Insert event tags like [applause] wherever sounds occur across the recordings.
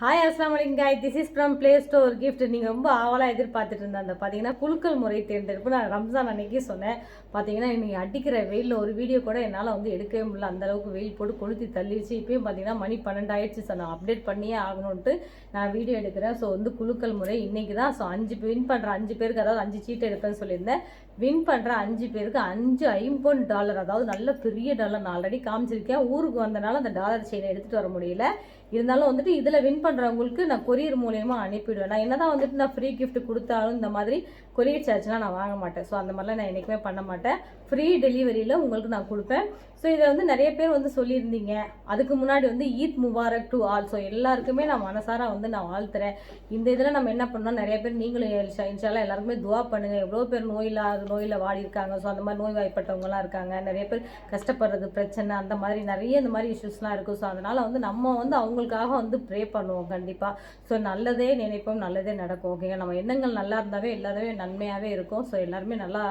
Hi அஸ்லாம் வலைக்கம் guys this is from play store gift நீங்கள் ரொம்ப ஆவலாக எதிர்பார்த்துட்டு இருந்த அந்த பார்த்தீங்கன்னா குலுக்கல் முறை தேர்ந்தெடுப்பு. நான் ரம்ஜான் அன்னைக்கு சொன்னேன். பார்த்தீங்கன்னா இன்னைக்கு அடிக்கிற வெயிலில் ஒரு வீடியோ கூட என்னால் வந்து எடுக்கவே முடியல. அந்தளவுக்கு வெயில் போட்டு கொளுத்தி தள்ளிடுச்சு. இப்பயும் பார்த்தீங்கன்னா மணி பன்னெண்டு ஆயிடுச்சு சார் நான் அப்டேட் பண்ணியே ஆகணும்ன்ட்டு நான் வீடியோ எடுக்கிறேன். ஸோ வந்து குலுக்கல் முறை இன்றைக்கி தான் ஸோ அஞ்சு வின் பண்ணுற அஞ்சு பேருக்கு அதாவது அஞ்சு சீட் எடுப்பேன்னு சொல்லியிருந்தேன். வின் பண்ணுற அஞ்சு பேருக்கு அஞ்சு ஐம்பது டாலர் அதாவது நல்ல பெரிய டாலர் நான் ஆல்ரெடி காமிச்சிருக்கேன். ஊருக்கு வந்தனால அந்த டாலர் செயினை எடுத்துகிட்டு வர முடியல. இருந்தாலும் வந்துட்டு இதில் வின் பண்ணுறவங்களுக்கு நான் கொரியர் மூலயமா அனுப்பிடுவேன். நான் என்ன தான் வந்துட்டு நான் ஃப்ரீ கிஃப்ட் கொடுத்தாலும் இந்த மாதிரி கொரியர் சார்ஜ்லாம் நான் வாங்க மாட்டேன். ஸோ அந்த மாதிரிலாம் நான் என்றைக்குமே பண்ண மாட்டேன். ஃப்ரீ டெலிவரியில் உங்களுக்கு நான் கொடுப்பேன். ஸோ இதை வந்து நிறைய பேர் வந்து சொல்லியிருந்தீங்க. அதுக்கு முன்னாடி வந்து Eid Mubarak to all so எல்லாருக்குமே நான் மனசார வந்து நான் வாழ்த்துறேன். இந்த இதில் நம்ம என்ன பண்ணோம்? நிறைய பேர் நீங்களும் இன்ஷா- எல்லாருக்குமே துவா பண்ணுங்கள் எவ்வளோ பேர் நோயில் நோயில் வாடி இருக்காங்க ஸோ அந்த மாதிரி நோய் வாய்ப்பட்டவங்களாம் இருக்காங்க. நிறைய பேர் கஷ்டப்படுறது பிரச்சனை அந்த மாதிரி நிறைய இந்த மாதிரி இஷ்யூஸ்லாம் இருக்கும் ஸோ அதனால் வந்து நம்ம வந்து அவங்களுக்காக வந்து ப்ரே பண்ணுவோம். கண்டிப்பாக ஸோ நல்லதே நினைப்போம் நல்லதே நடக்கும். ஓகேங்க நம்ம எண்ணங்கள் நல்லா இருந்தாவே எல்லாமே நன்மையாகவே இருக்கும். ஸோ எல்லாருமே நல்லா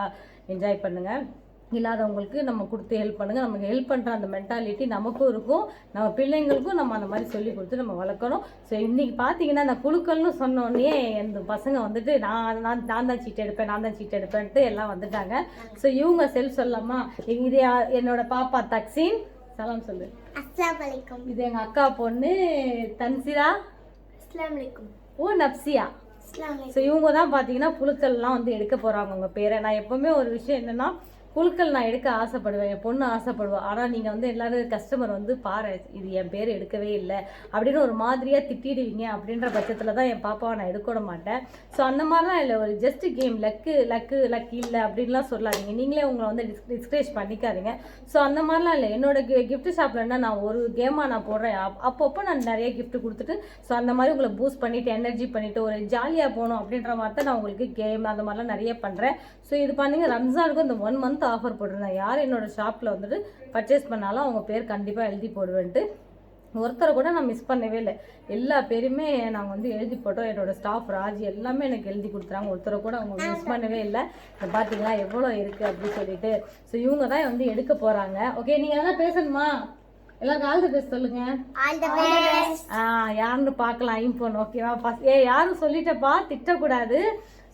என்ஜாய் பண்ணுங்கள் இல்லாதவங்களுக்கு நம்ம கொடுத்து ஹெல்ப் பண்ணுங்கள் நமக்கு ஹெல்ப் பண்ணுற அந்த மென்டாலிட்டி நமக்கும் இருக்கும். நம்ம பிள்ளைங்களுக்கும் நம்ம அந்த மாதிரி சொல்லி கொடுத்து நம்ம வளர்க்கணும். ஸோ இன்னைக்கு பார்த்தீங்கன்னா அந்த குழுக்கள்னு சொன்னோடனே இந்த பசங்க வந்துட்டு நான் நான் நான் தான் சீட் எடுப்பேன் நான் தான் சீட் எடுப்பேன்ட்டு எல்லாம் வந்துட்டாங்க. ஸோ இவங்க செல்ஃப் சொல்லாமா இது என்னோட பாப்பா தக்ஸீன் சலாம் சொல்லு. இது எங்கள் அக்கா பொண்ணு தன்சிரா. ஓ நப்சியா. ஸோ இவங்க தான் பார்த்தீங்கன்னா புழுக்கள்லாம் வந்து எடுக்க போகிறாங்க உங்கள் பேரை. நான் எப்போவுமே ஒரு விஷயம் என்னென்னா குழுக்கள் நான் எடுக்க ஆசைப்படுவேன் என் பொண்ணு ஆசைப்படுவேன் ஆனால் நீங்கள் வந்து எல்லோரும் கஸ்டமர் வந்து பாரு இது என் பேர் எடுக்கவே இல்லை அப்படின்னு ஒரு மாதிரியாக திட்டிடுவீங்க அப்படின்ற பட்சத்தில் தான் என் பாப்பாவை நான் எடுக்க விட மாட்டேன். ஸோ அந்த மாதிரிலாம் இல்லை ஒரு just game luck luck luck இல்லை அப்படின்லாம் சொல்லாதீங்க. நீங்களே உங்களை வந்து டிஸ்கரேஜ் பண்ணிக்காதீங்க. ஸோ அந்த மாதிரிலாம் இல்லை. என்னோட கிஃப்ட் ஷாப்லன்னா நான் ஒரு கேமாக நான் போடுறேன். அப்பப்போ நான் நிறைய கிஃப்ட் கொடுத்துட்டு ஸோ அந்த மாதிரி உங்களை பூஸ்ட் பண்ணிவிட்டு எனர்ஜி பண்ணிவிட்டு ஒரு ஜாலியாக போகணும் அப்படின்ற மாதிரி தான் நான் உங்களுக்கு கேம் அந்த மாதிரிலாம் நிறைய பண்ணுறேன் ஸோ இது பார்த்தீங்கன்னா ரம்ஜானுக்கு இந்த ஒன் மந்த் ஆஃபர் போட்டிருந்தேன். யார் என்னோட ஷாப்பில் வந்துட்டு பர்ச்சேஸ் பண்ணாலும் அவங்க பேர் கண்டிப்பாக எழுதி போடுவேன்ட்டு. ஒருத்தரை கூட நான் மிஸ் பண்ணவே இல்லை. எல்லா பேருமே நாங்கள் வந்து எழுதி போட்டோம். என்னோட ஸ்டாஃப் ராஜ் எல்லாமே எனக்கு எழுதி கொடுத்துறாங்க ஒருத்தரை கூட அவங்க மிஸ் பண்ணவே இல்லை. இப்போ பார்த்தீங்களா எவ்வளோ இருக்குது அப்படின்னு சொல்லிட்டு. ஸோ இவங்க தான் வந்து எடுக்க போகிறாங்க ஓகே நீங்கள் எதனா பேசணுமா? எல்லாருக்கும் ஆல் தி பெஸ்ட் சொல்லுங்க. ஆல் தி பெஸ்ட் ஆ யாருன்னு பார்க்கலாம். ஐம்போன் ஓகேவா ஃபஸ்ட் ஏ யாரும் சொல்லிட்டப்பா திட்டக்கூடாது.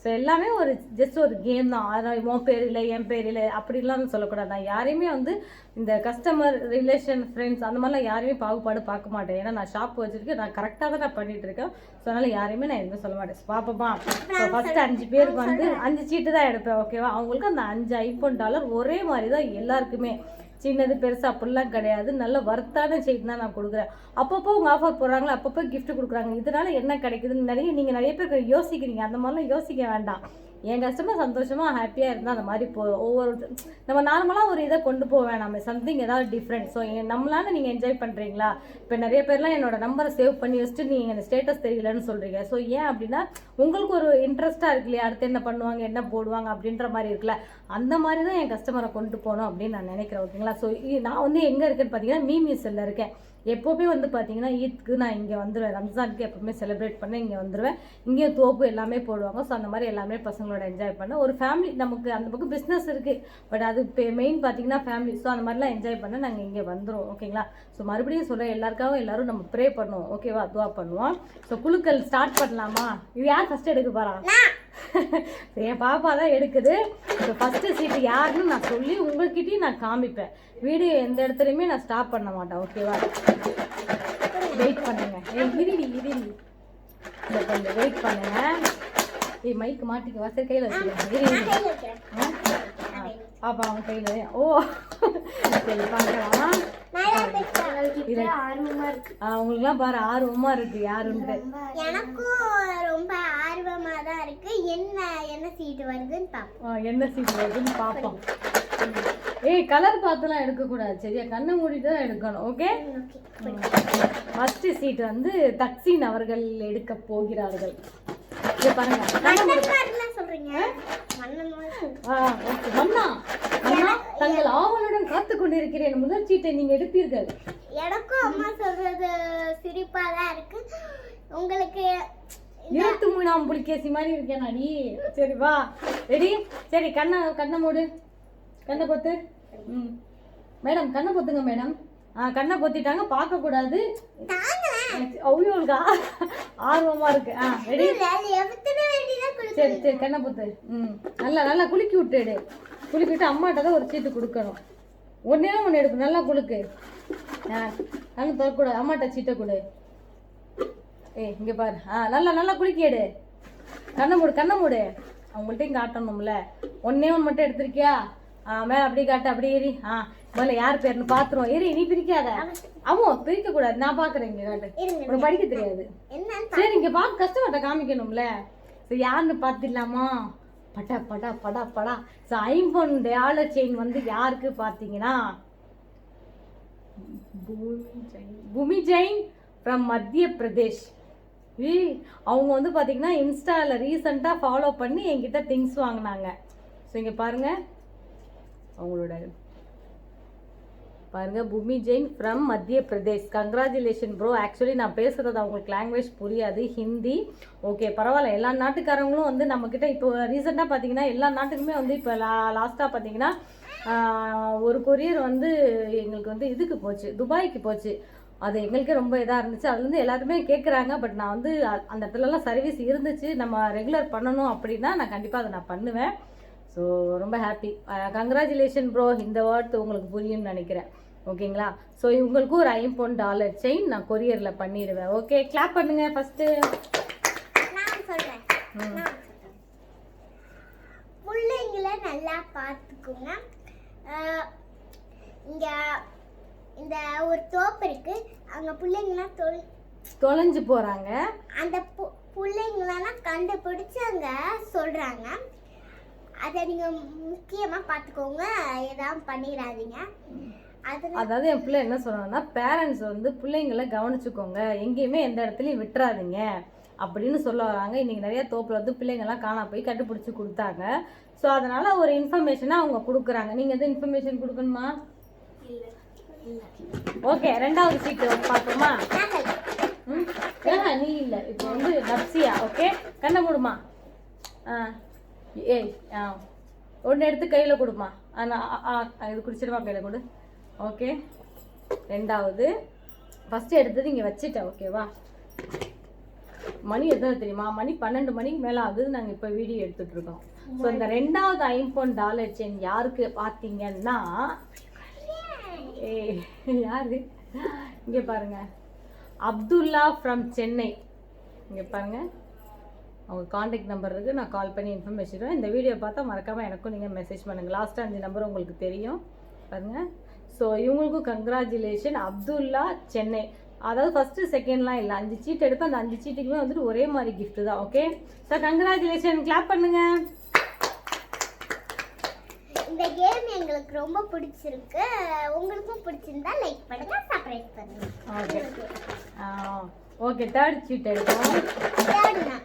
ஸோ எல்லாமே ஒரு ஜஸ்ட் ஒரு கேம் தான். அதான் உன் பேர் இல்லை என் பேர் இல்லை அப்படிலாம் சொல்லக்கூடாது. நான் யாரையுமே வந்து இந்த கஸ்டமர் ரிலேஷன் ஃப்ரெண்ட்ஸ் அந்த மாதிரிலாம் யாரையுமே பாகுபாடு பார்க்க மாட்டேன். ஏன்னா நான் ஷாப் வச்சிருக்கேன். நான் கரெக்டாக தான் நான் பண்ணிட்டு இருக்கேன். ஸோ அதனால் யாரையுமே நான் எதுவுமே சொல்ல மாட்டேன். பாப்பமா ஸோ ஃபஸ்ட்டு அஞ்சு பேருக்கு வந்து அஞ்சு சீட்டு தான் எடுப்பேன் ஓகேவா அவங்களுக்கு அந்த அஞ்சு ஐபோன் டாலர் ஒரே மாதிரி தான் எல்லாருக்குமே. சின்னது பெருசு அப்படிலாம் கிடையாது. நல்ல ஒர்த்தான செய்தி தான் நான் கொடுக்குறேன். அப்பப்போ அவங்க ஆஃபர் போடுறாங்களா அப்பப்போ கிஃப்ட் கொடுக்குறாங்க. இதனால என்ன கிடைக்குதுன்னு நிறைய நீங்கள் நிறைய பேர் யோசிக்கிறீங்க. அந்த மாதிரிலாம் யோசிக்க வேண்டாம். என் கஸ்டமர் சந்தோஷமாக ஹாப்பியாக இருந்தால் அந்த மாதிரி போ ஒவ்வொரு நம்ம நார்மலாக ஒரு இதை கொண்டு போவேன் நம்ம சம்திங் ஏதாவது டிஃப்ரெண்ட் ஸோ நம்மளால நீங்கள் என்ஜாய் பண்ணுறீங்களா இப்போ நிறைய பேர்லாம் என்னோட நம்பரை சேவ் பண்ணி வச்சுட்டு நீங்கள் இந்த ஸ்டேட்டஸ் தெரியலன்னு சொல்கிறீங்க ஸோ ஏன் அப்படின்னா உங்களுக்கு ஒரு இன்ட்ரெஸ்ட்டாக இருக்கு இல்லையா? அடுத்து என்ன பண்ணுவாங்க என்ன போடுவாங்க அப்படின்ற மாதிரி இருக்குல்ல? அந்த மாதிரி தான் என் கஸ்டமரை கொண்டு போகணும் அப்படின்னு நான் நினைக்கிறேன் ஓகேங்களா ஸோ நான் வந்து எங்கே இருக்கேன்னு பார்த்தீங்கன்னா மீமியூஸில் இருக்கேன். எப்போவுமே வந்து பார்த்தீங்கன்னா ஈத்க்கு நான் இங்கே வந்துடுவேன் ரம்ஜானுக்கு எப்போவுமே செலிப்ரேட் பண்ண இங்கே வந்துடுவேன் இங்கேயும் தோப்பு எல்லாமே போடுவாங்க. ஸோ அந்த மாதிரி எல்லாமே பசங்களோட என்ஜாய் பண்ண ஒரு ஃபேமிலி நமக்கு அந்த பக்கம் பிஸ்னஸ் இருக்குது பட் அது மெயின் பார்த்தீங்கன்னா ஃபேமிலி ஸோ அந்த மாதிரிலாம் என்ஜாய் பண்ண நாங்கள் இங்கே வந்துடுவோம் ஓகேங்களா ஸோ மறுபடியும் சொல்கிறேன் எல்லாருக்காகவும் எல்லோரும் நம்ம ப்ரே பண்ணுவோம் ஓகேவா துவா பண்ணுவோம். ஸோ குழுக்கள் ஸ்டார்ட் பண்ணலாமா? இது யார் ஃபஸ்ட் எடுக்க போகிறான் [laughs] என் பாப்பா தான் எடுக்குது. இப்போ ஃபஸ்ட்டு சீட்டு யாருன்னு நான் சொல்லி உங்கள்கிட்டயும் நான் காமிப்பேன். வீடியோ எந்த இடத்துலையுமே நான் ஸ்டாப் பண்ண மாட்டேன் ஓகேவா வெயிட் பண்ணுங்க. ஏய் இருடி இருடி. இந்த கொஞ்சம் வெயிட் பண்ணுங்க. ஏய் மைக்கு மாட்டிக்க வாசல் கையில் வச்சுக்கோங்க இரு இரு. கையில ஓ. சரி பார்க்கலாம். ஆர்வமா இருக்கு. ஆ, உங்களுக்குலாம் பாரு ஆர்வமாக இருக்குது யாருன்ட்டு. எனக்கும் ரொம்ப ஆர்வமா தான் இருக்கு. என்ன என்ன சீட் வருதுன்னு பாப்போம். ஆ, என்ன சீட் வருதுன்னு பார்ப்போம் ஏய் கலர் பார்த்துலாம் எடுக்கக்கூடாது. சரியா? கண்ணை மூடிட்டு தான் எடுக்கணும் ஓகே ஃபர்ஸ்ட் சீட் வந்து தக்சீன் அவர்கள் எடுக்க போகிறார்கள். இது பாருங்க. மன்னா மன்னா தங்கள் ஆவலுடன் காத்து கொண்டிருக்கிறேன். முதல் சீட்டை நீங்க எடுப்பீர்கள். எனக்கும் அம்மா சொல்றது சிரிப்பா தான் இருக்கு. உங்களுக்கு இருபத்தி மூணாம் புலிகேசி மாதிரி இருக்கேன் அடி சரி வா. ரெடி? சரி கண்ணை கண்ணை மூடு. கண்ணை பொத்து. ம். மேடம் கண்ணை பொத்துங்க மேடம். ஆ கண்ணை பொத்திட்டாங்க. பார்க்கக்கூடாது. தாங்களேன் அவ்வளோக்கா ஆர்வமா இருக்கு. ஆ ரெடி? சரி சரி கண்ணை பொத்து. ம். நல்லா நல்லா குலுக்கி விட்டுடு குலுக்கி விட்டு அம்மாட்ட தான் ஒரு சீட்டு கொடுக்கணும். ஒன்றே ஒன்று எடுக்கும் நல்லா குலுக்கு. ஆ நல்லா திறக்கூடாது. அம்மாட்ட சீட்டை கொடு. ஏய் இங்கே பாரு. ஆ நல்லா நல்லா குலுக்கி எடு. கண்ணை மூடு கண்ணை மூடு. அவங்கள்ட்ட இங்கே ஆட்டணும்ல. ஒன்றே ஒன்று மட்டும் எடுத்திருக்கியா? ஆ மேலே அப்படியே காட்டு அப்படியே ஏறி. ஆ முதல்ல யார் பேர்னு பார்த்துருவோம் ஏறி நீ பிரிக்காத. ஆமா பிரிக்க கூடாது நான் பார்க்குறேன் இங்கே காட்டு. உனக்கு படிக்க தெரியாது. சரி இங்க பார்க்க கஷ்டப்பட்ட காமிக்கணும்ல. ஸோ யாருன்னு பார்த்துடலாமா? படா படா படா படா. ஸோ ஐம்பொன் டாலர் செயின் வந்து யாருக்கு பார்த்தீங்கன்னா? பூமி ஜெயின் பூமி ஜெயின் ஃப்ரம் மத்திய பிரதேஷ். அவங்க வந்து பார்த்தீங்கன்னா இன்ஸ்டாவில் ரீசெண்டாக ஃபாலோ பண்ணி என்கிட்ட திங்ஸ் வாங்கினாங்க. ஸோ இங்கே பாருங்கள் அவங்களோட பாருங்கள் பூமி ஜெயின் ஃப்ரம் மத்திய பிரதேஷ் கங்க்ராச்சுலேஷன் ப்ரோ ஆக்சுவலி நான் பேசுறது அவங்களுக்கு லாங்குவேஜ் புரியாது ஹிந்தி. ஓகே பரவாயில்ல. எல்லா நாட்டுக்காரங்களும் வந்து நம்மக்கிட்ட இப்போ ரீசெண்டாக பார்த்தீங்கன்னா எல்லா நாட்டுக்குமே வந்து இப்போ லா லாஸ்ட்டாக பார்த்தீங்கன்னா ஒரு கொரியர் வந்து எங்களுக்கு வந்து இதுக்கு போச்சு துபாய்க்கு போச்சு. அது எங்களுக்கே ரொம்ப இதாக இருந்துச்சு. அதுலேருந்து எல்லாருமே கேட்குறாங்க பட் நான் வந்து அ- அந்த இடத்துலலாம் சர்வீஸ் இருந்துச்சு. நம்ம ரெகுலர் பண்ணணும் அப்படின்னா நான் கண்டிப்பாக அதை நான் பண்ணுவேன். ஸோ ரொம்ப ஹாப்பி கங்க்ராச்சுலேஷன் ப்ரோ இந்த வேர்ட் உங்களுக்கு புரியும்னு நினைக்கிறேன். ஓகேங்களா? ஸோ இவங்களுக்கும் ஒரு ஐம்பொன் டாலர் செயின் நான் கொரியரில் பண்ணிடுவேன் ஓகே கிளாப் பண்ணுங்க ஃபஸ்ட்டு பிள்ளைங்களை நல்லா பார்த்துக்குங்க. இங்க இந்த ஒரு தோப்பு இருக்கு. அங்க பிள்ளைங்களாம் தொல் தொலைஞ்சு போகிறாங்க அந்த பிள்ளைங்களெல்லாம் கண்டுபிடிச்சு அங்க சொல்றாங்க. அதை நீங்க முக்கியமா பார்த்துக்கோங்க. ஏதாவது பண்ணிடாதீங்க. அதாவது என் பிள்ளை என்ன சொன்னான்னா பேரண்ட்ஸ் வந்து பிள்ளைங்களை கவனிச்சுக்கோங்க. எங்கேயுமே எந்த இடத்துலையும் விட்டுறாதீங்க. அப்படின்னு சொல்ல வராங்க. இன்னைக்கு நிறைய தோப்பில் வந்து பிள்ளைங்கள்லாம் காணா போய் கண்டுபிடிச்சி கொடுத்தாங்க. ஸோ அதனால ஒரு இன்ஃபர்மேஷனை அவங்க கொடுக்குறாங்க. நீங்கள் எதுவும் இன்ஃபர்மேஷன் கொடுக்கணுமா? ஓகே ரெண்டாவது சீட்டு பார்ப்போமா? நீ இல்லை. இப்போ வந்து நப்சியா ஓகே கண்ணை மூடுமா? ஆ. ஏய் ஆ. ஒன்று எடுத்து கையில் கொடுமா? ஆனால் நான் ஆ, இது குடிச்சிடுமா கையில் கொடு? ஓகே ரெண்டாவது. ஃபஸ்ட்டு எடுத்தது இங்கே வச்சுட்டேன் ஓகேவா மணி எத்தனை தெரியுமா? மணி பன்னெண்டு மணிக்கு மேலே ஆகுது நாங்கள் இப்போ வீடியோ எடுத்துகிட்ருக்கோம் ஸோ இந்த ரெண்டாவது ஐம்பொன் டாலர் செயின் யாருக்கு பார்த்தீங்கன்னா ஏய் யாரு? இங்கே பாருங்க. அப்துல்லா ஃப்ரம் சென்னை. இங்கே பாருங்க. அவங்க காண்டாக்ட் நம்பர் இருக்குது நான் கால் பண்ணி இன்ஃபர்மேஷன் இந்த வீடியோ பார்த்தா மறக்காமல் எனக்கும் நீங்கள் மெசேஜ் பண்ணுங்கள் லாஸ்ட்டாக அஞ்சு நம்பர் உங்களுக்கு தெரியும். பாருங்கள் ஸோ இவங்களுக்கும் கங்க்ராச்சுலேஷன் அப்துல்லா சென்னை. அதாவது ஃபஸ்ட்டு செகண்ட்லாம் இல்லை. அஞ்சு சீட் எடுப்பேன் அந்த அஞ்சு சீட்டுக்குமே வந்துட்டு ஒரே மாதிரி gift தான் ஓகே ஸோ கங்க்ராச்சுலேஷன் கிளாப் பண்ணுங்க. இந்த கேம் எங்களுக்கு ரொம்ப பிடிச்சிருக்கு. உங்களுக்கும் பிடிச்சிருந்தா லைக் பண்ணுங்க சப்ஸ்கிரைப் பண்ணுங்க. ஓகே ஓகே தேர்ட் சீட் எடுப்போம்.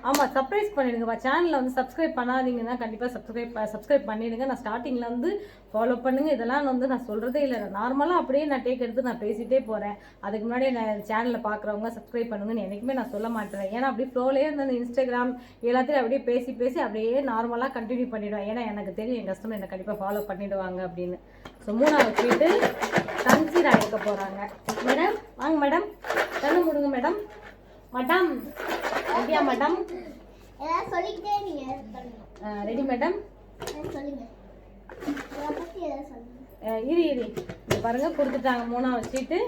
ஆமாம் சர்ப்ரைஸ் பண்ணிடுங்கப்பா. சேனலில் வந்து சப்ஸ்கிரைப் பண்ணாதீங்கன்னா கண்டிப்பாக சப்ஸ்கிரைப் சப்ஸ்கிரைப் பண்ணிடுங்க. நான் ஸ்டார்டிங்கில் வந்து ஃபாலோ பண்ணுங்கள் இதெல்லாம் வந்து நான் சொல்கிறதே இல்லை. நார்மலாக அப்படியே நான் டேக் எடுத்து நான் பேசிகிட்டே போகிறேன் அதுக்கு முன்னாடி நான் சேனலில் பார்க்குறவங்க சப்ஸ்கிரைப் பண்ணுங்கன்னு என்றைக்குமே நான் சொல்ல மாட்டேன். ஏன்னா அப்படியே ஃப்ளோலேயே இந்த இன்ஸ்டாகிராம் எல்லாத்தையும் அப்படியே பேசி பேசி அப்படியே நார்மலாக கண்டினியூ பண்ணிவிடுவேன் ஏன்னா எனக்கு தெரியும் என் கஸ்டமர் என்னை கண்டிப்பாக ஃபாலோ பண்ணிவிடுவாங்க அப்படின்னு. ஸோ மூணாவது கேட்டு கன்சீரா எடுக்க போகிறாங்க மேடம் வாங்க மேடம் கண்ணு முடுங்க மேடம் மேடம் அப்படியா மேடம் ஏதாவது சொல்லிக்கிட்டே நீங்க ரெடி மேடம் சொல்லுங்க. இரு இரு. இது பாருங்க கொடுத்துட்டாங்க மூணாவது சீட்டு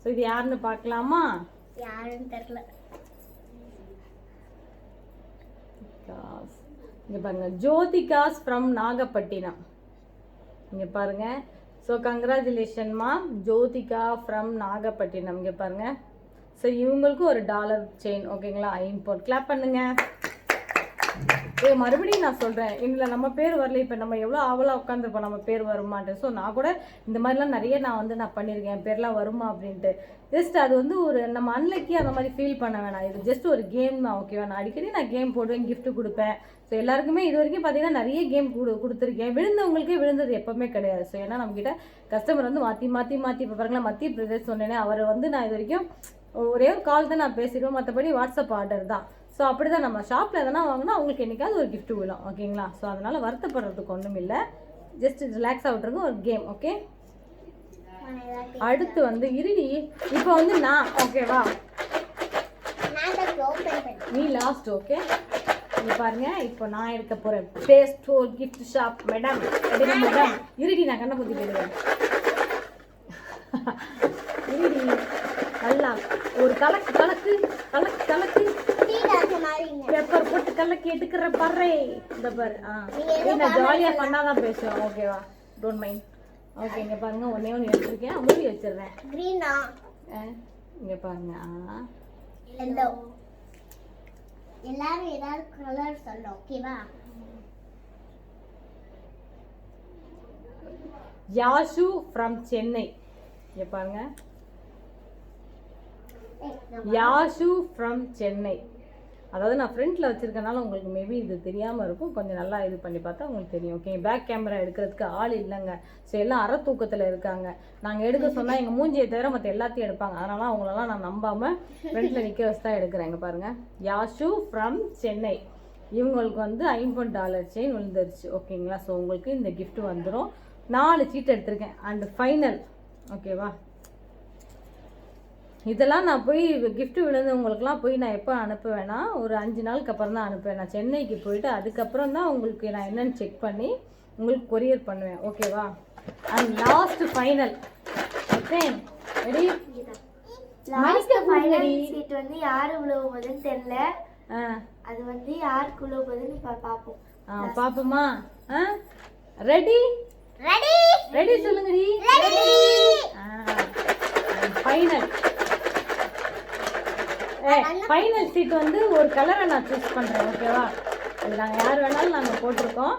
ஸோ இது யாருன்னு பார்க்கலாமா? யாருன்னு தெரியல. காஸ். இங்கே பாருங்க ஜோதிகாஸ் ஃப்ரம் நாகப்பட்டினம். இங்கே பாருங்க. ஸோ கங்க்ராச்சுலேஷன்மா ஜோதிகா ஃப்ரம் நாகப்பட்டினம். இங்கே பாருங்க. ஸோ இவங்களுக்கும் ஒரு டாலர் செயின் ஓகேங்களா ஐம்போர்ட் கிளாப் பண்ணுங்க. ஏ மறுபடியும் நான் சொல்கிறேன் இல்லை நம்ம பேர் வரல. இப்போ நம்ம எவ்வளோ ஆவலாக உட்காந்துருப்போம் நம்ம பேர் வருமான்ட்டு. ஸோ நான் கூட இந்த மாதிரிலாம் நிறைய நான் வந்து நான் பண்ணியிருக்கேன். என் பேர்லாம் வருமா அப்படின்ட்டு. ஜஸ்ட் அது வந்து ஒரு நம்ம அன்லக்கி அந்த மாதிரி ஃபீல் பண்ண வேணாம். இது ஜஸ்ட் ஒரு கேம் தான் ஓகேவா நான் அடிக்கடி நான் கேம் போடுவேன் கிஃப்ட்டு கொடுப்பேன். ஸோ எல்லாருக்குமே இது வரைக்கும் பார்த்தீங்கன்னா நிறைய கேம் கொடு கொடுத்துருக்கேன். விழுந்தவங்களுக்கே விழுந்தது எப்போவுமே கிடையாது. ஸோ ஏன்னா நம்மக்கிட்ட கஸ்டமர் வந்து மாற்றி மாற்றி மாற்றி இப்போ பாருங்களேன் மத்திய பிரதேஷ் சொன்னேனே அவரை வந்து நான் இது வரைக்கும் ஒரே ஒரு கால் தான் நான் பேசிடுவேன். மற்றபடி வாட்ஸ்அப் ஆர்டர் தான். ஸோ அப்படி தான் நம்ம ஷாப்பில் எதனா வாங்கினா அவங்களுக்கு என்னைக்காவது ஒரு கிஃப்ட் விழும். ஓகேங்களா ஸோ அதனால் வருத்தப்படுறதுக்கு ஒன்றும் இல்லை. ஜஸ்ட் ரிலாக்ஸாக விட்டுருங்க ஒரு கேம் ஓகே அடுத்து வந்து இருடி இப்போ வந்து நான் ஓகேவா நீ லாஸ்ட் ஓகே இங்க பாருங்க இப்போ நான் எடுக்க போகிறேன் play store gift shop madam எடுங்க மேடம் இருடி நான் கண்ணை குத்தி போயிடுவேன். இருடி. நல்லா ஒரு கலக்கு கலக்கு கலக்கு கலக்கு. பெப்பர் போட்டு கலக்கி எடுக்கிற பாரு இந்த பாரு ஆ. நான் ஜாலியாக பண்ணாதான் பேசுவேன். ஓகேவா டோன்ட் மைண்ட் ஓகே இங்க பாருங்க ஒண்ணே ஒன்று எடுத்திருக்கேன். மூடி வச்சிடுறேன். க்ரீனா இங்க பாருங்க ஆ. எல்லாரும் ஏதாவது கலர் சொல்லணும் ஓகேவா யாஷு ஃப்ரம் சென்னை. இங்க பாருங்க. யாஷு ஃப்ரம் சென்னை. அதாவது நான் ஃப்ரண்ட்டில் வச்சுருக்கனால உங்களுக்கு மேபி இது தெரியாமல் இருக்கும். கொஞ்சம் நல்லா இது பண்ணி பார்த்தா உங்களுக்கு தெரியும். ஓகே பேக் கேமரா எடுக்கிறதுக்கு ஆள் இல்லைங்க. ஸோ எல்லாம் அற தூக்கத்தில் இருக்காங்க. நாங்கள் எடுக்க சொன்னால் எங்கள் மூஞ்சியை தவிர மற்ற எல்லாத்தையும் எடுப்பாங்க. அதனால அவங்களெல்லாம் நான் நம்பாமல் ஃப்ரண்ட்டில் நிற்க வச்சு தான் எடுக்கிறேன். பாருங்கள் பாருங்க. யாஷு ஃப்ரம் சென்னை. இவங்களுக்கு வந்து ஐம்பது டாலர் செயின் விழுந்துருச்சு. ஓகேங்களா ஸோ உங்களுக்கு இந்த கிஃப்ட் வந்துடும் நாலு சீட் எடுத்திருக்கேன். அண்ட் ஃபைனல் ஓகேவா இதெல்லாம் நான் போய் gift விழுந்தவங்களுக்குலாம் போய் நான் எப்போ அனுப்புவேன்னா ஒரு அஞ்சு நாளுக்கு அப்புறம் தான் அனுப்புவேன். நான் சென்னைக்கு போயிட்டு அதுக்கப்புறம் தான் உங்களுக்கு நான் என்னன்னு செக் பண்ணி உங்களுக்கு கொரியர் பண்ணுவேன். ஓகேவா and last final okay ready last final seat வந்து யாரு உழவு போகுதுன்னு தெரியல. அது வந்து யாருக்கு உழவு போகுதுன்னு இப்ப பாப்போம். ஆ பாப்போமா? ஆ? ரெடி ரெடி ரெடி சொல்லுங்கடி. ரெடி ஃபைனல் ஃபைனல் சீட் வந்து ஒரு கலரை நான் சூஸ் பண்ணுறேன் ஓகேவா அது நாங்கள் யார் வேணாலும் நாங்கள் போட்டிருக்கோம்.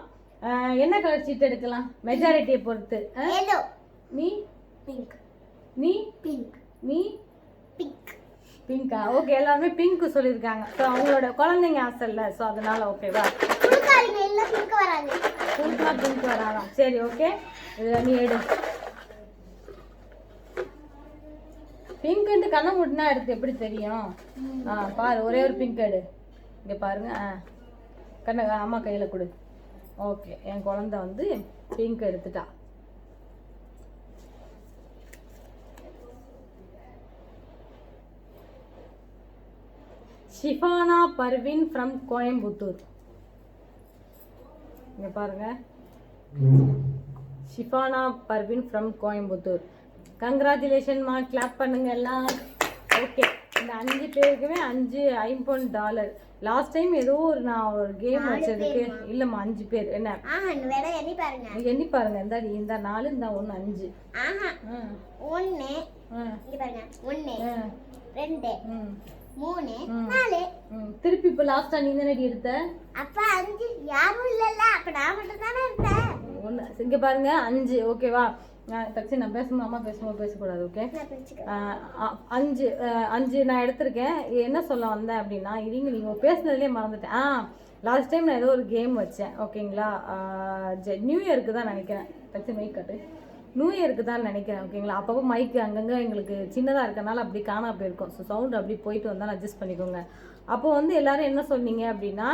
என்ன கலர் சீட் எடுக்கலாம்? மெஜாரிட்டியை பொறுத்து நீ? பிங்க் நீ? பிங்க் நீ? பிங்க் பிங்கா ஓகே எல்லாருமே பிங்க் சொல்லியிருக்காங்க. ஸோ அவங்களோட குழந்தைங்க ஆசை இல்லை. ஸோ அதனால ஓகேவா பிங்க் வராது. பிங்க் வராதான் சரி ஓகே இதில் நீ எடு. பிங்க்ன்ட்டு கண்ணை மூட்டினா எடுத்து எப்படி தெரியும்? ஆ பாரு ஒரே ஒரு பிங்க் எடு. இங்கே பாருங்க ஆ. கண்ணை அம்மா கையில் கொடு. ஓகே என் குழந்தை வந்து பிங்க் எடுத்துட்டா. ஷிஃபானா பர்வின் ஃப்ரம் கோயம்புத்தூர். இங்க பாருங்க. ஷிஃபானா பர்வின் ஃப்ரம் கோயம்புத்தூர். கங்க்ராச்சுலேஷன்மா கிளாப் பண்ணுங்க எல்லாம் ஓகே இந்த அஞ்சு பேருக்குமே அஞ்சு ஐம்பொன் டாலர். லாஸ்ட் டைம் ஏதோ ஒரு நான் ஒரு கேம் வச்சதுக்கு இல்லைம்மா அஞ்சு பேர். என்ன? எண்ணி பாருங்க. எண்ணி பாருங்க. இந்த இந்த நாலு இந்த ஒன்று அஞ்சு. ஒன்னு ஆ. ரெண்டு. ம். மூணு. ம். நாலு. ம். திருப்பி இப்போ லாஸ்ட்டாக நீ தானே எடுத்த? அப்ப அஞ்சு. யாரும் இல்லல்ல. அப்ப நான் மட்டும் தானே இருந்தேன் ஒன்று இங்கே பாருங்க. அஞ்சு. ஓகேவா தக்ஷி நான் பேசும்போது அம்மா பேசும்போது பேசக்கூடாது ஓகே அஞ்சு அஞ்சு நான் எடுத்திருக்கேன். என்ன சொல்ல வந்தேன் அப்படின்னா இருங்க நீங்கள் பேசுனதுலேயே மறந்துட்டேன். ஆ லாஸ்ட் டைம் நான் ஏதோ ஒரு கேம் வச்சேன் ஓகேங்களா நியூ இயருக்கு தான் நினைக்கிறேன். தச்சு மைக் கட்டு. நியூ இயருக்கு தான் நினைக்கிறேன் ஓகேங்களா அப்பப்போ மைக்கு அங்கங்கே எங்களுக்கு சின்னதாக இருக்கனால அப்படி காணா போயிருக்கும். ஸோ சவுண்ட் அப்படி போயிட்டு வந்தாலும் அட்ஜஸ்ட் பண்ணிக்கோங்க. அப்போ வந்து எல்லாரும் என்ன சொன்னீங்க அப்படின்னா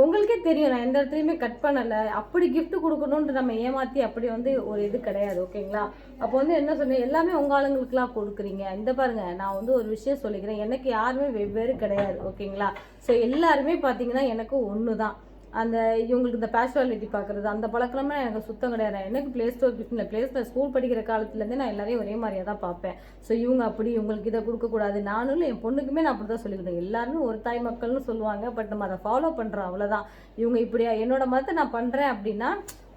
உங்களுக்கே தெரியும் நான் எந்த இடத்துலையுமே கட் பண்ணலை. அப்படி கிஃப்ட் கொடுக்கணுன்ட்டு நம்ம ஏமாற்றி அப்படி வந்து ஒரு இது கிடையாது ஓகேங்களா? அப்போ வந்து என்ன சொன்னேன் எல்லாமே உங்கள் ஆளுங்களுக்குலாம் கொடுக்குறீங்க. இந்த பாருங்க நான் வந்து ஒரு விஷயம் சொல்லிக்கிறேன். எனக்கு யாருமே வெவ்வேறு கிடையாது ஓகேங்களா? ஸோ எல்லாருமே பார்த்தீங்கன்னா எனக்கு ஒன்று தான் அந்த இவங்களுக்கு இந்த பேஷுவாலிட்டி பார்க்குறது அந்த பழக்கமே எனக்கு சுத்தம் கிடையாது. எனக்கு ப்ளே ஸ்டோர் கிஃப்ட்ல ப்ளே ஸ்டோர் ஸ்கூல் படிக்கிற காலத்துலேருந்தே நான் எல்லாரையும் ஒரே மாதிரியாக தான் பார்ப்பேன். ஸோ இவங்க அப்படி இவங்களுக்கு இதை கொடுக்கக்கூடாது நானும் என் பொண்ணுக்குமே நான் அப்படி தான் சொல்லிக்கிட்டேன். எல்லாருமே ஒரு தாய் மக்கள்னு சொல்லுவாங்க பட் நம்ம அதை ஃபாலோ பண்ணுறோம் அவ்வளோதான் இவங்க இப்படியா என்னோட மதத்தை நான் பண்ணுறேன் அப்படின்னா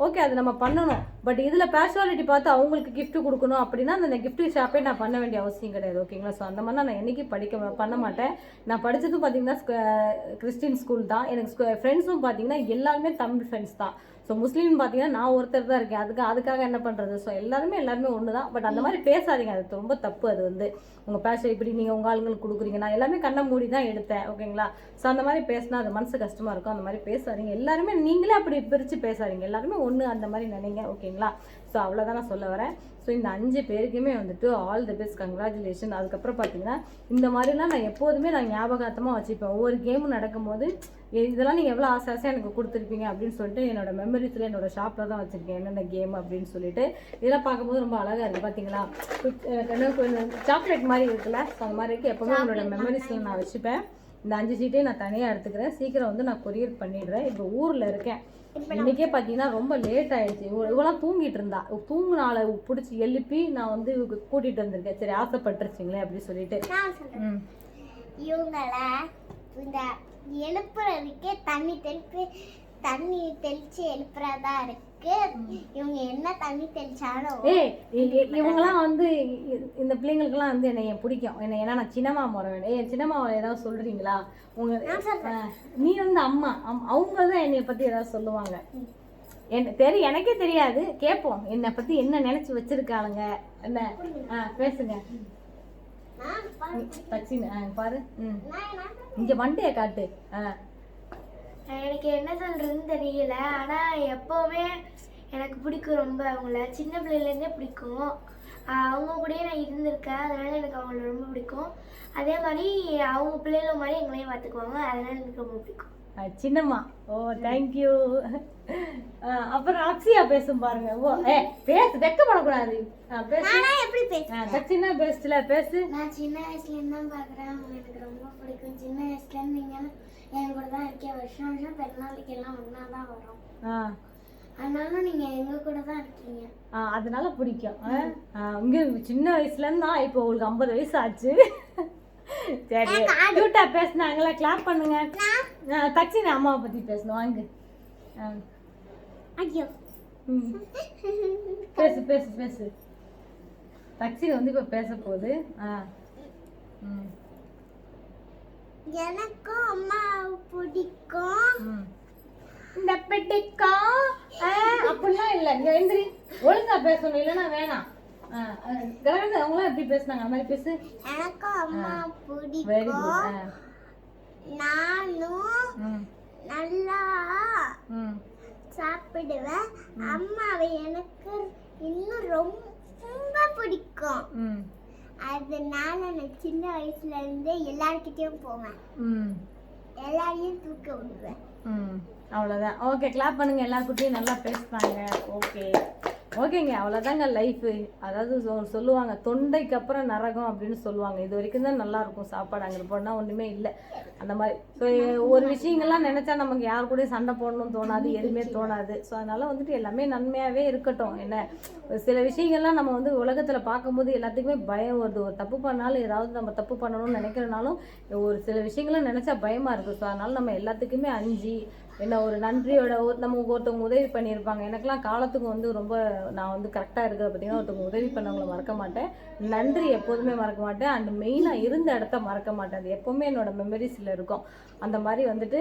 ஓகே அது நம்ம பண்ணணும். பட் இதில் பேஷுவாலிட்டி பார்த்து அவங்களுக்கு கிஃப்ட் கொடுக்கணும் அப்படின்னா அந்த கிஃப்ட் ஷாப்பே நான் பண்ண வேண்டிய அவசியம் கிடையாது ஓகேங்களா ஸோ அந்த மாதிரி நான் என்றைக்கும் படிக்க பண்ண மாட்டேன். நான் படித்ததும் பார்த்தீங்கன்னா கிறிஸ்டின் ஸ்கூல் தான். எனக்கு ஃப்ரெண்ட்ஸும் பார்த்தீங்கன்னா எல்லாருமே தமிழ் ஃப்ரெண்ட்ஸ் தான். ஸோ முஸ்லீம் பார்த்தீங்கன்னா நான் ஒருத்தர் தான் இருக்கேன். அதுக்கு அதுக்காக என்ன பண்ணுறது ஸோ எல்லாருமே எல்லாருமே ஒன்று தான் பட் அந்த மாதிரி பேசாதீங்க. அது ரொம்ப தப்பு அது வந்து. உங்கள் பேச இப்படி நீங்கள் உங்கள் ஆளுங்களுக்கு கொடுக்குறீங்க. நான் எல்லாமே கண்ணை மூடி தான் எடுத்தேன். ஓகேங்களா ஸோ அந்த மாதிரி பேசினா அது மனசு கஷ்டமாக இருக்கும். அந்த மாதிரி பேசாதீங்க. எல்லாருமே நீங்களே அப்படி பிரித்து பேசாதீங்க. எல்லாருமே ஒன்று அந்த மாதிரி நினைங்க. ஓகேங்களா ஸோ அவ்வளோதான் நான் சொல்ல வரேன். ஸோ இந்த அஞ்சு பேருக்குமே வந்துட்டு ஆல் தி பெஸ்ட் கங்க்ராச்சுலேஷன் அதுக்கப்புறம் பார்த்தீங்கன்னா இந்த மாதிரிலாம் நான் எப்போதுமே நான் ஞாபகார்த்தமாக வச்சுப்பேன். ஒவ்வொரு கேமும் நடக்கும்போது இதெல்லாம் நீங்கள் எவ்வளோ ஆசை ஆசையாக எனக்கு கொடுத்துருப்பீங்க அப்படின்னு சொல்லிட்டு என்னோட மெமரிஸில் என்னோட ஷாப்பில் தான் வச்சுருக்கேன். என்னென்ன கேம் அப்படின்னு சொல்லிட்டு இதெல்லாம் பார்க்கும்போது ரொம்ப அழகாக இருக்குது பார்த்தீங்களா சாக்லேட் மாதிரி இருக்குல்ல? ஸோ அந்த மாதிரி இருக்குது எப்போவுமே உங்களோட மெமரிஸில் நான் வச்சுப்பேன். இந்த அஞ்சு சீட்டையும் நான் தனியாக எடுத்துக்கிறேன். சீக்கிரம் வந்து நான் கொரியர் பண்ணிடுறேன். இப்போ ஊரில் இருக்கேன். இன்னைக்கே பார்த்தீங்கன்னா ரொம்ப லேட் ஆயிடுச்சு. இவ- இவளாம் தூங்கிட்டு இருந்தா. தூங்குனால பிடிச்சி எழுப்பி நான் வந்து கூட்டிட்டு வந்திருக்கேன். சரி ஆசைப்பட்டுருச்சிங்களே அப்படி சொல்லிட்டு. இந்த எழுப்புறதுக்கே தண்ணி தெளிப்பு தண்ணி தெளிச்சு எழுப்புறதா இருக்கு. இவங்க என்ன தண்ணி தெளிச்சாலும் ஏய் இவங்கெல்லாம் வந்து இந்த பிள்ளைங்களுக்கெல்லாம் வந்து என்னை பிடிக்கும். என்னை ஏன்னா நான் சின்னம்மா முறை ஏ சின்னம்மாவை ஏதாவது சொல்றீங்களா? உங்க நீ வந்து அம்மா. அம்- அவங்க தான் என்னை பத்தி ஏதாவது சொல்லுவாங்க. என்ன தெரியும் எனக்கே தெரியாது. கேட்போம் என்னை பத்தி என்ன நினைச்சு வச்சிருக்காளுங்க? என்ன? பேசுங்க. நான் பாரு. ம். இங்க வண்டியை காட்டு. ஆ. எனக்கு என்ன சொல்றதுன்னு தெரியல. ஆனா எப்பவுமே எனக்கு பிடிக்கும் ரொம்ப. அவங்கள சின்ன பிள்ளையிலேருந்தே பிடிக்கும். அவங்க கூடயே நான் இருந்திருக்கேன். அதனால எனக்கு அவங்கள ரொம்ப பிடிக்கும். அதே மாதிரி அவங்க பிள்ளைகள மாதிரி எங்களையும் பார்த்துக்குவாங்க. அதனால எனக்கு ரொம்ப பிடிக்கும். சின்னம்மா. ஓ தேங்க்யூ அப்புறம் அக்ஷயா பேசும் பாருங்க. ஓ ஏ பேசு வெக்கப்படக்கூடாது ஆ, பேசு. நானா எப்படி பேசுறேன் ஆ, தட்சிணா பேசுல பேசு. நான் சின்ன வயசுலேருந்து தான் பார்க்குறேன் அவங்க எனக்கு ரொம்ப பிடிக்கும். சின்ன வயசுலேருந்து நீங்கள் என் கூட தான் இருக்கேன். வருஷம் வருஷம் பெருநாளைக்கு எல்லாம் ஒன்றா தான் வரும். ஆ. அதனால நீங்கள் எங்கள் கூட தான் இருக்கீங்க. அதனால பிடிக்கும். ஆ? ஆ, இங்க சின்ன வயசுல இருந்தா இப்போ உங்களுக்கு ஐம்பது வயசு ஆச்சு. சரி. கியூட்டா பேசுனாங்களா கிளாப் பண்ணுங்க. தட்சிணா அம்மாவை பத்தி பேசணும். வாங்க. ஐயோ. பேசு பேசு பேசு. தட்சிணை வந்து இப்போ பேச போகுது. ஆ. ம். எனக்கும் அம்மாவை பிடிக்கும். இந்த பெட்டிக்கா அப்படிலாம் இல்லை. இங்க எந்திரி. ஒழுங்கா பேசணும். இல்லைன்னா வேணாம். கரகந்த அவங்களாம் எப்படி பேசுனாங்க? அந்த மாதிரி பேசு. எனக்கும் அம்மா பிடிக்கும். நானும் நல்லா சாப்பிடுவேன். அம்மாவை எனக்கு இன்னும் ரொம்ப பிடிக்கும். ம். அதனால நான் சின்ன வயசுல இருந்தே எல்லார்கிட்டயும் போவேன். ம். எல்லாரையும் தூக்க விடுவேன். ம். அவ்வளோதான் ஓகே கிளாப் பண்ணுங்க. எல்லா குட்டியும் நல்லா பேசுனாங்க ஓகே ஓகேங்க அவ்வளோதாங்க லைஃபு அதாவது சொ- சொல்லுவாங்க தொண்டைக்கு அப்புறம் நரகம் அப்படின்னு சொல்லுவாங்க. இது வரைக்கும் தான் நல்லா இருக்கும் சாப்பாடு அங்கே போனால் ஒன்றுமே இல்லை. அந்த மாதிரி. ஸோ ஒரு விஷயங்கள்லாம் நினச்சா நமக்கு யார் கூடயும் சண்டை போடணும்னு தோணாது எதுவுமே தோணாது. ஸோ அதனால் வந்துட்டு எல்லாமே நன்மையாகவே இருக்கட்டும். என்ன? சில விஷயங்கள்லாம் நம்ம வந்து உலகத்தில் பார்க்கும்போது எல்லாத்துக்குமே பயம் வருது. ஒரு தப்பு பண்ணாலும் ஏதாவது நம்ம தப்பு பண்ணணும்னு நினைக்கிறனாலும் ஒரு சில விஷயங்கள்லாம் நினச்சா பயமாக இருக்குது ஸோ அதனால் நம்ம எல்லாத்துக்குமே அஞ்சு என்ன ஒரு நன்றியோட நம்ம ஒருத்தவங்க உதவி பண்ணியிருப்பாங்க. எனக்கெல்லாம் காலத்துக்கு வந்து ரொம்ப நான் வந்து கரெக்டாக இருக்கிற பார்த்தீங்கன்னா ஒருத்தவங்க உதவி பண்ணவங்கள மறக்க மாட்டேன். நன்றி எப்போதுமே மறக்க மாட்டேன். அண்ட் மெயினாக இருந்த இடத்த மறக்க மாட்டேன். அது எப்போவுமே என்னோட மெமரிஸில் இருக்கும். அந்த மாதிரி வந்துட்டு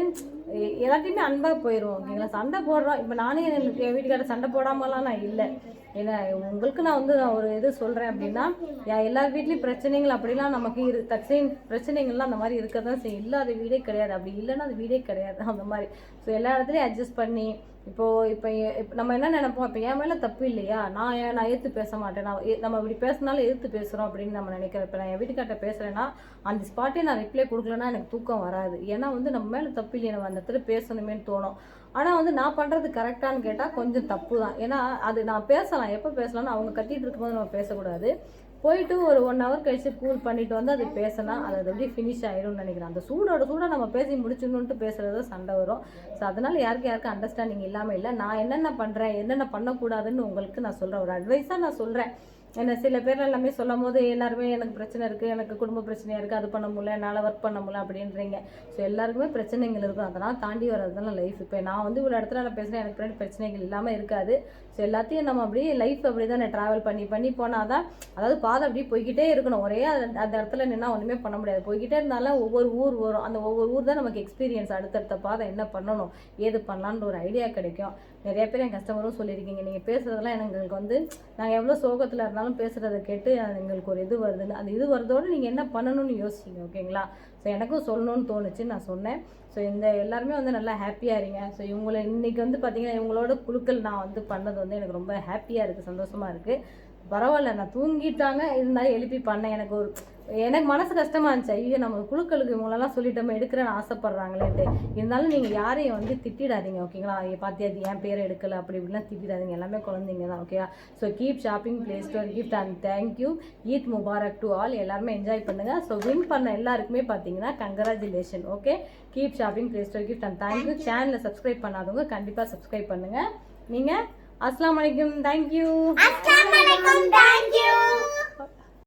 எல்லாத்தையுமே அன்பாக போயிடுவோம் ஓகேங்களா சண்டை போடுறோம். இப்போ நானே என் வீட்டுக்கார சண்டை போடாமலாம் நான் இல்லை. ஏன்னா உங்களுக்கு நான் வந்து நான் ஒரு இது சொல்கிறேன் அப்படின்னா யா- எல்லார் வீட்லேயும் பிரச்சனைகள் அப்படிலாம் நமக்கு இரு தற்செயல் பிரச்சனைகள்லாம் அந்த மாதிரி இருக்க தான் செய்யும். இல்லாத வீடே கிடையாது. அப்படி இல்லைன்னா அது வீடே கிடையாது. அந்த மாதிரி. ஸோ எல்லா இடத்துலையும் அட்ஜஸ்ட் பண்ணி இப்போ இப்போ நம்ம என்ன நினைப்போம்? இப்போ என் மேலே தப்பு இல்லையா? நான் ஏன் நான் எதிர்த்து பேச மாட்டேன்? நான் நம்ம இப்படி பேசினாலும் எதிர்த்து பேசுகிறோம் அப்படின்னு நம்ம நினைக்கிறோம். இப்போ நான் என் வீட்டுக்கார்ட்ட பேசுகிறேன்னா அந்த ஸ்பாட்டே நான் ரிப்ளை கொடுக்கலன்னா எனக்கு தூக்கம் வராது. ஏன்னா வந்து நம்ம மேலே தப்பு இல்லையா. நம்ம அந்த இடத்துல பேசணுமேன்னு தோணும். ஆனால் வந்து நான் பண்ணுறது கரெக்டானு கேட்டால் கொஞ்சம் தப்பு தான் ஏன்னா அது நான் பேசலாம். எப்போ பேசலாம்னு அவங்க கத்திட்டு இருக்கும்போது நம்ம பேசக்கூடாது. போயிட்டு ஒரு ஒன் ஹவர் கழித்து கூல் பண்ணிட்டு வந்து அது பேசினா அது அது ஃபினிஷ் ஆயிடும்னு நினைக்கிறேன். அந்த சூடோட சூடாக நம்ம பேசி முடிச்சிடணுன்ட்டு பேசுறது சண்டை வரும். ஸோ அதனால் யாருக்கு யாருக்கும் அண்டர்ஸ்டாண்டிங் இல்லாமல் இல்லை. நான் என்னென்ன பண்ணுறேன் என்னென்ன பண்ணக்கூடாதுன்னு உங்களுக்கு நான் சொல்கிறேன் ஒரு அட்வைஸாக நான் சொல்கிறேன் என்ன சில பேர் எல்லாமே சொல்லும் போது எல்லாருமே எனக்கு பிரச்சனை இருக்குது எனக்கு குடும்ப பிரச்சனையாக இருக்குது அது பண்ண முடியல என்னால் ஒர்க் பண்ண முடியல அப்படின்றீங்க. ஸோ எல்லாருக்குமே பிரச்சனைகள் இருக்கும். அதெல்லாம் தாண்டி வர்றதுதான் லைஃப் இப்போ நான் வந்து ஒரு இடத்துல நான் பேசுகிறேன் எனக்கு பின்னாடி பிரச்சனைகள் இல்லாமல் இருக்காது. ஸோ எல்லாத்தையும் நம்ம அப்படியே லைஃப் அப்படி தான் ட்ராவல் பண்ணி பண்ணி போனால் தான் அதாவது பாதை அப்படியே போய்கிட்டே இருக்கணும். ஒரே அந்த அந்த இடத்துல நின்னா ஒன்றுமே பண்ண முடியாது. போய்கிட்டே இருந்தாலும் ஒவ்வொரு ஊர் வரும். அந்த ஒவ்வொரு ஊர் தான் நமக்கு எக்ஸ்பீரியன்ஸ் அடுத்தடுத்த பாதை என்ன பண்ணணும்? ஏது பண்ணலான்ற ஒரு ஐடியா கிடைக்கும். நிறைய பேர் என் கஸ்டமரும் சொல்லியிருக்கீங்க. நீங்கள் பேசுகிறதெல்லாம் எங்களுக்கு வந்து நாங்கள் எவ்வளோ சோகத்தில் இருந்தாலும் பேசுகிறத கேட்டு எங்களுக்கு ஒரு இது வருதுன்னு. அந்த இது வரதோடு நீங்கள் என்ன பண்ணணும்னு யோசிச்சிங்க ஓகேங்களா ஸோ எனக்கும் சொல்லணும்னு தோணுச்சு நான் சொன்னேன். ஸோ இந்த எல்லாருமே வந்து நல்லா ஹாப்பியாக இருங்க. ஸோ இவங்களை இன்றைக்கி வந்து பார்த்திங்கன்னா இவங்களோட குழுக்கள் நான் வந்து பண்ணது வந்து எனக்கு ரொம்ப ஹாப்பியாக இருக்குது சந்தோஷமாக இருக்குது பரவாயில்ல நான் தூங்கிட்டாங்க இருந்தாலும் எழுப்பி பண்ணேன். எனக்கு ஒரு எனக்கு மனசு கஷ்டமா இருந்துச்சு. ஐயோ நம்ம குழுக்களுக்கு இவங்களெல்லாம் சொல்லிட்டோமே எடுக்கிறேன்னு ஆசைப்படுறாங்களேன்ட்டு. இருந்தாலும் நீங்கள் யாரையும் வந்து திட்டிடாதீங்க ஓகேங்களா? ஐய பாத்தியா அது என் பேரை எடுக்கல அப்படி இப்படிலாம் திட்டிடாதீங்க. எல்லாமே குழந்தைங்க தான் ஓகேவா so keep shopping play store gift and thank you Eid Mubarak to all எல்லாருமே என்ஜாய் பண்ணுங்கள் ஸோ வின் பண்ண எல்லாருக்குமே பார்த்தீங்கன்னா congratulation okay keep shopping play store gift and thank you சேனலை சப்ஸ்கிரைப் பண்ணாதவங்க கண்டிப்பாக சப்ஸ்கிரைப் பண்ணுங்கள் நீங்கள் அஸ்லாம் வலைக்கும் தேங்க்யூ அஸ்ஸலாமு அலைக்கும் தேங்க்யூ